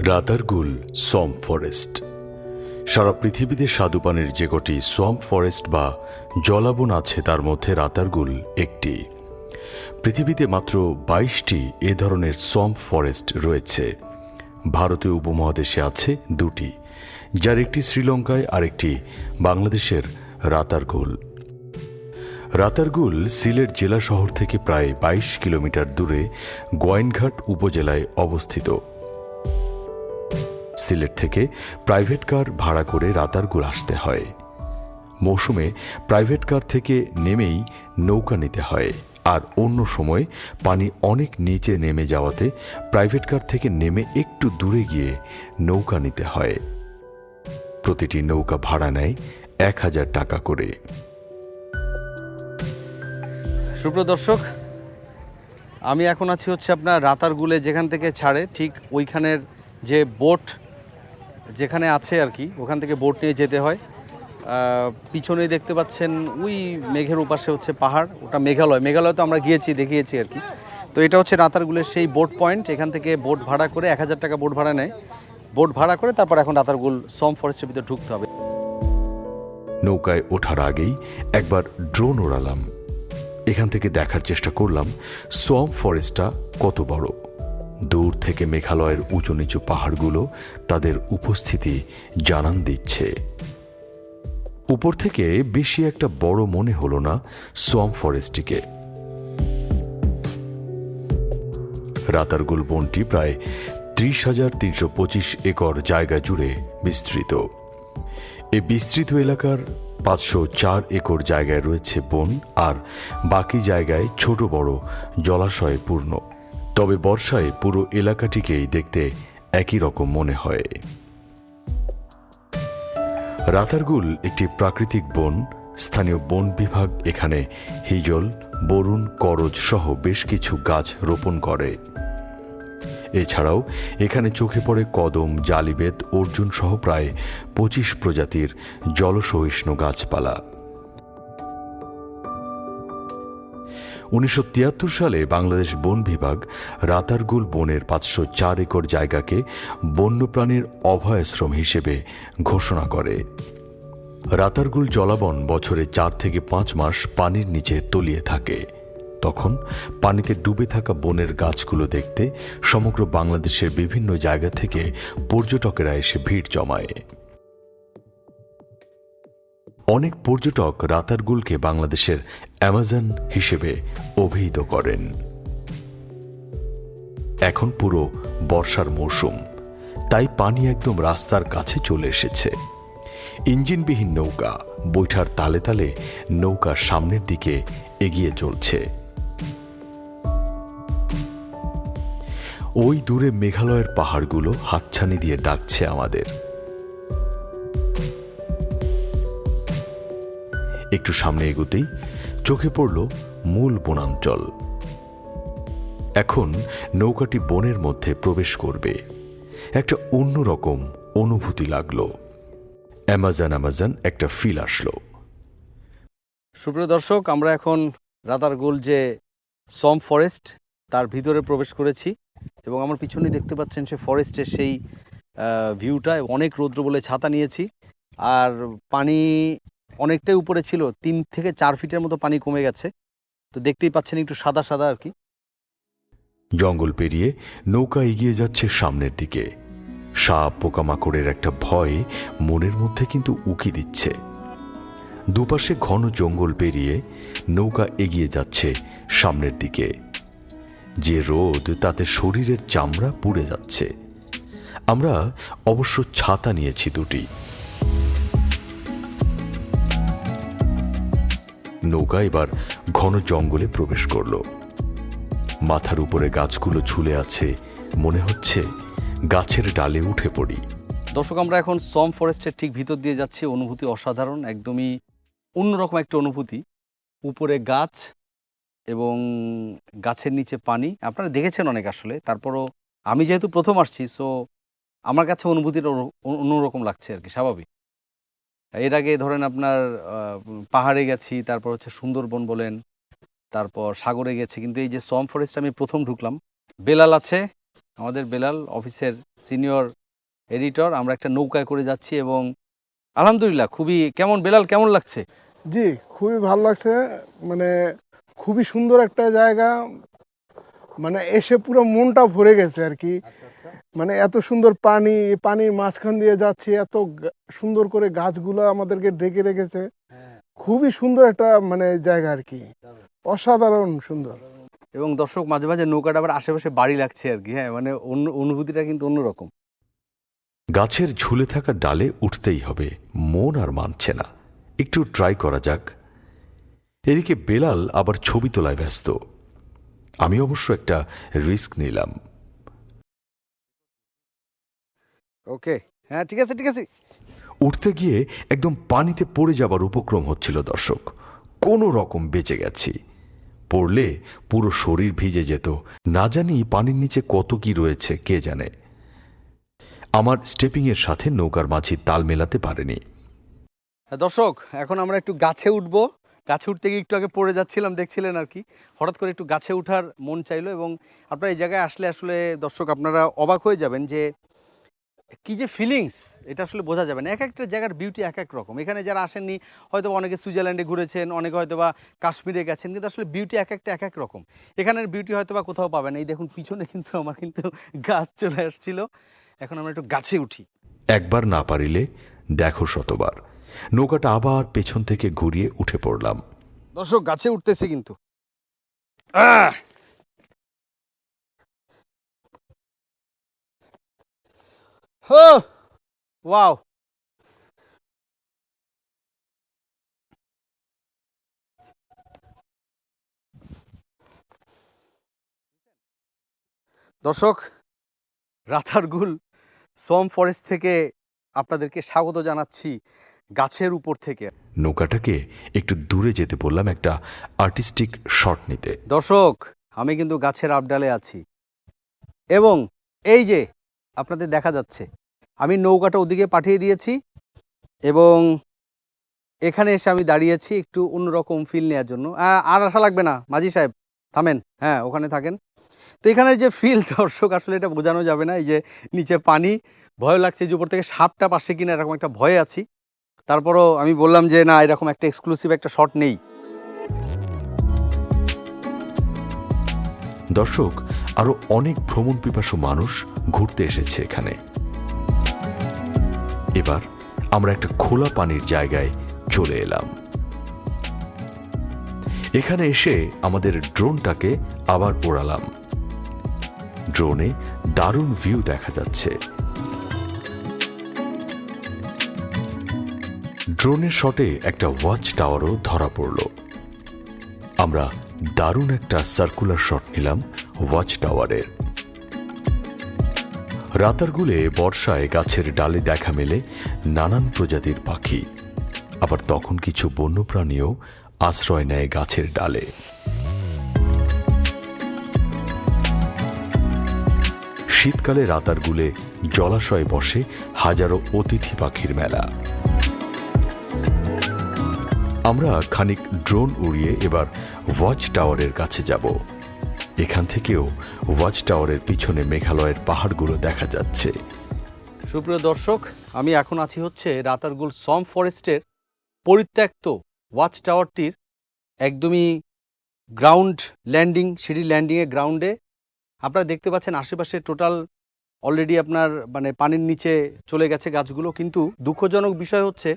Ratargul swamp forest. সারা পৃথিবীতে স্বাদুপানির যে কটি সোয়াম্প ফরেস্ট বা জলাবন আছে, তার মধ্যে রাতারগুল একটি। পৃথিবীতে মাত্র বাইশটি এ ধরনের সোয়াম্প ফরেস্ট রয়েছে। ভারতীয় উপমহাদেশে আছে দুটি, যার একটি শ্রীলঙ্কায় আরেকটি বাংলাদেশের রাতারগুল। রাতারগুল সিলেট জেলা শহর থেকে প্রায় বাইশ কিলোমিটার দূরে গোয়াইনঘাট উপজেলায় অবস্থিত। সিলেট থেকে প্রাইভেট কার ভাড়া করে রাতারগুল আসতে হয়। মৌসুমে প্রাইভেট কার থেকে নেমেই নৌকা নিতে হয় আর অন্য সময় পানি অনেক নিচে নেমে যাওয়াতে প্রাইভেট কার থেকে নেমে একটু দূরে গিয়ে নৌকা নিতে হয়। প্রতিটি নৌকা ভাড়া নেয় এক হাজার টাকা করে। সুপ্রিয় দর্শক, আমি এখন আছি হচ্ছে আপনার রাতারগুলে যেখান থেকে ছাড়ে, ঠিক ওইখানের যে বোট যেখানে আছে আর কি, ওখান থেকে বোট নিয়ে যেতে হয়। পিছনে দেখতে পাচ্ছেন ওই মেঘের উপাশে হচ্ছে পাহাড়, ওটা মেঘালয়। মেঘালয় তো আমরা গিয়েছি, দেখিয়েছি আর কি। তো এটা হচ্ছে রাতারগুলের সেই বোট পয়েন্ট, এখান থেকে বোট ভাড়া করে এক হাজার টাকা বোট ভাড়া নেয়। বোট ভাড়া করে তারপর এখন রাতারগুল সম ফরেস্টের ভিতরে ঢুকতে হবে। নৌকায় ওঠার আগেই একবার ড্রোন ওড়ালাম। এখান থেকে দেখার চেষ্টা করলাম সোয়াম ফরেস্টটা কত বড়। দূর থেকে মেঘালয়ের উঁচু নিচু পাহাড়গুলো তাদের উপস্থিতি জানান দিচ্ছে। উপর থেকে বেশি একটা বড় মনে হলো না সোয়াম ফরেস্টটিকে। রাতারগুল বনটি প্রায় ত্রিশ হাজার তিনশো পঁচিশ একর জায়গা জুড়ে বিস্তৃত। এই বিস্তৃত এলাকার পাঁচশো চার একর জায়গায় রয়েছে বন আর বাকি জায়গায় ছোট বড় জলাশয়ে পূর্ণ। তবে বর্ষায় পুরো এলাকাটিকেই দেখতে একই রকম মনে হয়। রাতারগুল একটি প্রাকৃতিক বন, স্থানীয় বন বিভাগ এখানে হিজল, বরুণ, করজ সহ বেশ কিছু গাছ রোপণ করে। এছাড়াও এখানে চোখে পড়ে কদম জালিবেদ অর্জুন সহ প্রায় পঁচিশ প্রজাতির জলসহিষ্ণু গাছপালা। উনিশশো তিয়াত্তর সালে বাংলাদেশ বন বিভাগ রাতারগুল বনের পাঁচশো চার একর জায়গাকে বন্যপ্রাণীর অভয়াশ্রম হিসেবে ঘোষণা করে। রাতারগুল জলাবন বছরে চার থেকে পাঁচ মাস পানির নিচে তলিয়ে থাকে। তখন পানিতে ডুবে থাকা বনের গাছগুলো দেখতে সমগ্র বাংলাদেশের বিভিন্ন জায়গা থেকে পর্যটকেরা এসে ভিড় জমায়। অনেক পর্যটক রাতারগুলকে বাংলাদেশের অ্যামাজন হিসেবে অভিহিত করেন। এখন পুরো বর্ষার মৌসুম, তাই পানি একদম রাস্তার কাছে চলে এসেছে। ইঞ্জিনবিহীন নৌকা, বৈঠার তালে তালে নৌকার সামনের দিকে এগিয়ে চলছে। ওই দূরে মেঘালয়ের পাহাড়গুলো হাতছানি দিয়ে ডাকছে আমাদের। একটু সামনে এগোতেই চোখে পড়ল মূল বনাঞ্চল। এখন নৌকাটি বনের মধ্যে প্রবেশ করবে। একটা অন্যরকম অনুভূতি লাগল। অ্যামাজন অ্যামাজন একটা ফিল আসলো। সুপ্রিয় দর্শক, আমরা এখন রাতারগুল যে সম ফরেস্ট, তার ভিতরে প্রবেশ করেছি এবং আমার পিছনে দেখতে পাচ্ছেন সে ফরেস্টের সেই ভিউটা। অনেক রৌদ্র বলে ছাতা নিয়েছি। আর পানি অনেকটাই উপরে ছিল, তিন থেকে চার ফিটের মতো পানি কমে গেছে। তো দেখতেই পাচ্ছেন একটু সাদা সাদা আর কি। জঙ্গল পেরিয়ে নৌকা এগিয়ে যাচ্ছে সামনের দিকে। সাপ পোকামাকড়ের একটা ভয় মনের মধ্যে কিন্তু উকি দিচ্ছে। দুপাশে ঘন জঙ্গল পেরিয়ে নৌকা এগিয়ে যাচ্ছে সামনের দিকে। যে রোদ তাতে শরীরের চামড়া পুড়ে যাচ্ছে। আমরা অবশ্য ছাতা নিয়েছি দুটি। নৌকা এবার ঘন জঙ্গলে প্রবেশ করল। মাথার উপরে গাছগুলো ঝুলে আছে, মনে হচ্ছে গাছের ডালে উঠে পড়ি। দর্শক, আমরা এখন সম ফরেস্টের ঠিক ভিতর দিয়ে যাচ্ছি। অনুভূতি অসাধারণ, একদমই অন্যরকম একটা অনুভূতি। উপরে গাছ এবং গাছের নিচে পানি। আপনারা দেখেছেন অনেক আসলে, তারপরও আমি যেহেতু প্রথম আসছি সো আমার কাছে অনুভূতিটা অন্য- অন্যরকম লাগছে আর কি, স্বাভাবিক। এর আগে ধরেন আপনার পাহাড়ে গেছি তারপর হচ্ছে সুন্দরবন বলেন তারপর সাগরে গেছি কিন্তু এই যে সম ফরেস্ট আমি প্রথম ঢুকলাম বেলাল আছে আমাদের বেলাল অফিসের সিনিয়র এডিটর আমরা একটা নৌকায় করে যাচ্ছি এবং আলহামদুলিল্লাহ খুবই কেমন বেলাল কেমন লাগছে? জি খুবই ভালো লাগছে মানে খুবই সুন্দর একটা জায়গা মানে এসে পুরো মনটা ভরে গেছে আর কি। মানে এত সুন্দর পানি পানির মাঝখান দিয়ে যাচ্ছি এত সুন্দর করে গাছগুলো আমাদেরকে ডেকে রেখেছে। খুবই সুন্দর একটা মানে জায়গা আর কি। অসাধারণ সুন্দর। এবং দর্শক মাঝে মাঝে নৌকাটা আবার আশেপাশে বাড়ি লাগছে আর কি হ্যাঁ মানে অন্য অনুভূতিটা কিন্তু অন্যরকম। গাছের ঝুলে থাকা ডালে উঠতেই হবে মন আর মানছে না। একটু ট্রাই করা যাক। এদিকে বেলাল আবার ছবি তোলায় ব্যস্ত। আমি অবশ্য একটা রিস্ক নিলাম। ওকে। হ্যাঁ ঠিক আছে ঠিক আছে। উঠতে গিয়ে একদম পানিতে পড়ে যাবার উপক্রম হচ্ছিল দর্শক। কোনো রকম বেঁচে গেছি। পড়লে পুরো শরীর ভিজে যেত। না জানি পানির নিচে কত কি রয়েছে কে জানে। আমার স্টেপিংয়ের সাথে নৌকার মাঝি তাল মেলাতে পারেনি। হ্যাঁ, দর্শক এখন আমরা একটু গাছে উঠবো। গাছে উঠতে গিয়ে একটু আগে পড়ে যাচ্ছিলাম দেখছিলেন আর কি। হঠাৎ করে একটু গাছে ওঠার মন চাইলো এবং আপনারা এই জায়গায় আসলে আসলে দর্শক আপনারা অবাক হয়ে যাবেন যে কি যে ফিলিংস এটা আসলে বোঝা যাবে না। এক একটা জায়গার বিউটি এক এক রকম। এখানে যারা আসেননি হয়তো অনেকে সুইজারল্যান্ডে ঘুরেছেন অনেকে হয়তো বা কাশ্মীরে গেছেন কিন্তু আসলে বিউটি এক একটা এক এক রকম। এখানের বিউটি হয়তো বা কোথাও পাবেন এই দেখুন পিছনে কিন্তু আমার কিন্তু গাছ চলে আসছিল। এখন আমরা একটু গাছে উঠি। একবার না পারিলে দেখো শতবার। নৌকাটা আবার পেছন থেকে ঘুরিয়ে উঠে পড়লাম। দর্শক গাছে উঠতেছে কিন্তু। আহ! হো ওয়াও দর্শক রাতারগুল সোম ফরেস্ট থেকে আপনাদেরকে স্বাগত জানাচ্ছি গাছের উপর থেকে। নৌকাটাকে একটু দূরে যেতে বললাম একটা আর্টিস্টিক শট নিতে। দর্শক আমি কিন্তু গাছের আবডালে আছি। এবং এই যে আপনাদের দেখা যাচ্ছে। আমি নৌকাটা ওদিকে পাঠিয়ে দিয়েছি এবং এখানে এসে আমি দাঁড়িয়েছি একটু অন্যরকম ফিল নেওয়ার জন্য। আর আসা লাগবে না, মাঝি সাহেব, থামেন। হ্যাঁ ওখানে থাকেন। তো এখানের যে ফিল দর্শক, আসলে এটা বোঝানো যাবে না, এই যে নিচে পানি, ভয় লাগছে যে উপর থেকে সাপটা পাশে কিনা, এরকম একটা ভয় আছি। তারপরও আমি বললাম যে, না, এরকম একটা এক্সক্লুসিভ একটা শট নেই। দর্শক, আরও অনেক ভ্রমণ পিপাসু মানুষ ঘুরতে এসেছে এখানে। এবার আমরা একটা খোলা পানির জায়গায় চলে এলাম। এখানে এসে আমাদের ড্রোনটাকে আবার ওড়ালাম ড্রোনে দারুণ ভিউ দেখা যাচ্ছে। ড্রোনের শটে একটা ওয়াচ টাওয়ারও ধরা পড়ল। আমরা দারুণ একটা সার্কুলার শট নিলাম ওয়াচ টাওয়ারের রাতারগুলে বর্ষায় গাছের ডালে দেখা মেলে নানান প্রজাতির পাখি। আবার তখন কিছু বন্যপ্রাণীও আশ্রয় নেয় গাছের ডালে। শীতকালে রাতারগুলে জলাশয়ে বসে হাজারো অতিথি পাখির মেলা। আমরা খানিক ড্রোন উড়িয়ে এবার ওয়াচ টাওয়ারের কাছে যাব। এখান থেকেও ওয়াচ টাওয়ারের পিছনে মেঘালয়ের পাহাড়গুলো দেখা যাচ্ছে। সুপ্রিয় দর্শক, আমি এখন আছি হচ্ছে রাতারগুল সম ফরেস্টের পরিত্যক্ত ওয়াচ টাওয়ারটির একদমই গ্রাউন্ড ল্যান্ডিং, সিঁড়ি ল্যান্ডিংয়ের গ্রাউন্ডে। আপনারা দেখতে পাচ্ছেন আশেপাশে টোটাল অলরেডি আপনার মানে পানির নিচে চলে গেছে গাছগুলো, কিন্তু দুঃখজনক বিষয় হচ্ছে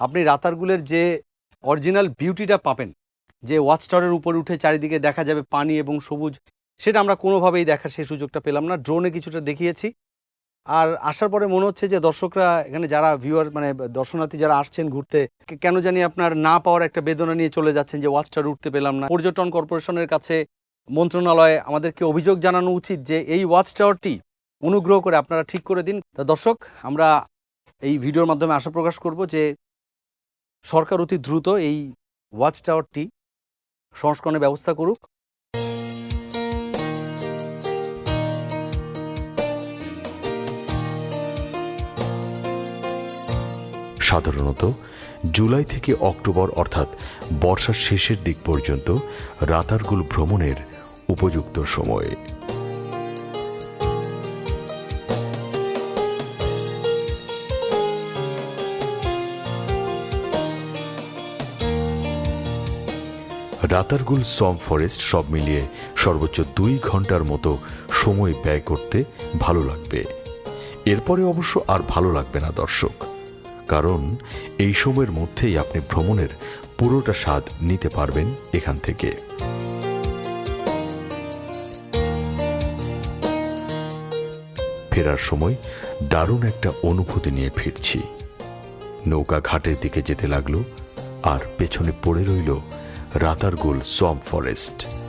আপনি রাতারগুলের যে অরিজিনাল বিউটিটা পাবেন যে ওয়াচ টাওয়ারের উপরে উঠে চারিদিকে দেখা যাবে পানি এবং সবুজ, সেটা আমরা কোনোভাবেই দেখার সেই সুযোগটা পেলাম না। ড্রোনে কিছুটা দেখিয়েছি। আর আসার পরে মনে হচ্ছে যে দর্শকরা, এখানে যারা ভিউয়ার মানে দর্শনার্থী যারা আসছেন ঘুরতে কেন জানি আপনার না পাওয়ার একটা বেদনা নিয়ে চলে যাচ্ছেন যে ওয়াচটা উঠতে পেলাম না। পর্যটন কর্পোরেশনের কাছে মন্ত্রণালয়ে আমাদেরকে অভিযোগ জানানো উচিত যে এই ওয়াচ টাওয়ারটি অনুগ্রহ করে আপনারা ঠিক করে দিন। তা দর্শক, আমরা এই ভিডিওর মাধ্যমে আশা প্রকাশ করব যে সরকার অতি দ্রুত এই ওয়াচ টাওয়ারটি সংস্করণের ব্যবস্থা করুক। সাধারণত জুলাই থেকে অক্টোবর অর্থাৎ বর্ষার শেষের দিক পর্যন্ত রাতারগুল ভ্রমণের উপযুক্ত সময়। রাতারগুল সম ফরেস্ট সব মিলিয়ে সর্বোচ্চ দুই ঘণ্টার মতো সময় ব্যয় করতে ভালো লাগবে। এরপরে অবশ্য আর ভালো লাগবে না, দর্শক। কারণ এই সময়ের মধ্যেই আপনি ভ্রমণের পুরোটা স্বাদ নিতে পারবেন এখান থেকে। ফেরার সময় দারুণ একটা অনুভূতি নিয়ে ফিরছি। নৌকা ঘাটের দিকে যেতে লাগল আর পেছনে পড়ে রইল রাতারগুল সম ফরেস্ট।